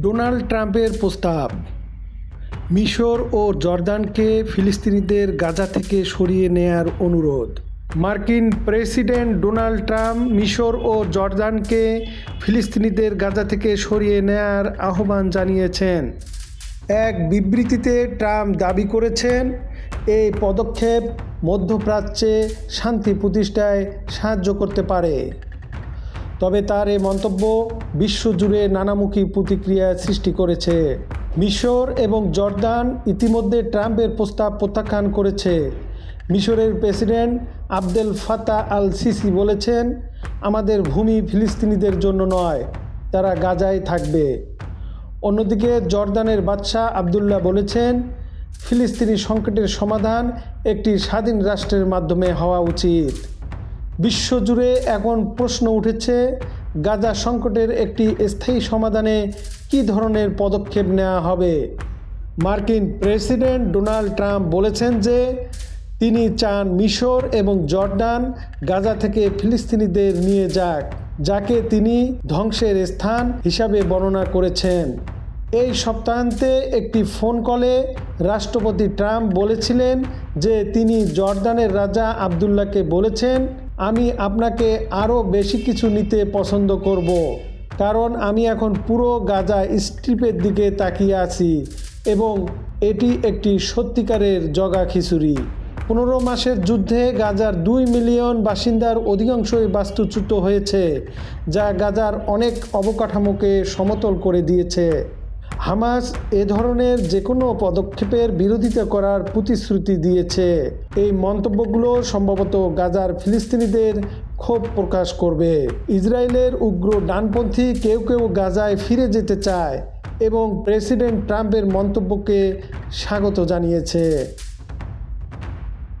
Donald ট্রাম্পের প্রস্তাব, মিশর ও জর্দানকে ফিলিস্তিনিদের গাজা থেকে সরিয়ে নেয়ার অনুরোধ। মার্কিন প্রেসিডেন্ট ডোনাল্ড ট্রাম্প মিশর ও জর্দানকে ফিলিস্তিনিদের গাজা থেকে সরিয়ে নেয়ার আহ্বান জানিয়েছেন। এক বিবৃতিতে ট্রাম্প দাবি করেছেন এই পদক্ষেপ মধ্যপ্রাচ্যে শান্তি প্রতিষ্ঠায় সাহায্য করতে পারে। তবে তার এই মন্তব্য বিশ্বজুড়ে নানামুখী প্রতিক্রিয়া সৃষ্টি করেছে। মিশর এবং জর্দান ইতিমধ্যে ট্রাম্পের প্রস্তাব প্রত্যাখ্যান করেছে। মিশরের প্রেসিডেন্ট আবদেল ফাতা আল সিসি বলেছেন, আমাদের ভূমি ফিলিস্তিনিদের জন্য নয়, তারা গাজায় থাকবে। অন্যদিকে জর্দানের বাদশাহ আবদুল্লাহ বলেছেন, ফিলিস্তিনি সংকটের সমাধান একটি স্বাধীন রাষ্ট্রের মাধ্যমে হওয়া উচিত। বিশ্বজুড়ে এখন প্রশ্ন উঠেছে, গাজা সংকটের একটি স্থায়ী সমাধানে কী ধরনের পদক্ষেপ নেওয়া হবে? মার্কিন প্রেসিডেন্ট ডোনাল্ড ট্রাম্প বলেছেন যে, তিনি চান মিশর এবং জর্ডান গাজা থেকে ফিলিস্তিনিদের নিয়ে যাক, যাকে তিনি ধ্বংসের স্থান হিসাবে বর্ণনা করেছেন। এই সপ্তাহান্তে একটি ফোন কলে রাষ্ট্রপতি ট্রাম্প বলেছিলেন যে, তিনি জর্দানের রাজা আবদুল্লাহকে বলেছেন আমি আপনাকে আরও বেশি কিছু নিতে পছন্দ করব। কারণ আমি এখন পুরো গাজা স্ট্রিপের দিকে তাকিয়ে আছি এবং এটি একটি সত্যিকারের জগা খিচুড়ি। পনেরো মাসের যুদ্ধে গাজার দুই মিলিয়ন বাসিন্দার অধিকাংশই বাস্তুচ্যুত হয়েছে, যা গাজার অনেক অবকাঠামোকে সমতল করে দিয়েছে। হামাস এ ধরনের যে কোনো পদক্ষেপের বিরোধিতা করার প্রতিশ্রুতি দিয়েছে। এই মন্তব্যগুলো সম্ভবত গাজার ফিলিস্তিনিদের ক্ষোভ প্রকাশ করবে। ইসরায়েলের উগ্র ডানপন্থী কেউ কেউ গাজায় ফিরে যেতে চায় এবং প্রেসিডেন্ট ট্রাম্পের মন্তব্যকে স্বাগত জানিয়েছে।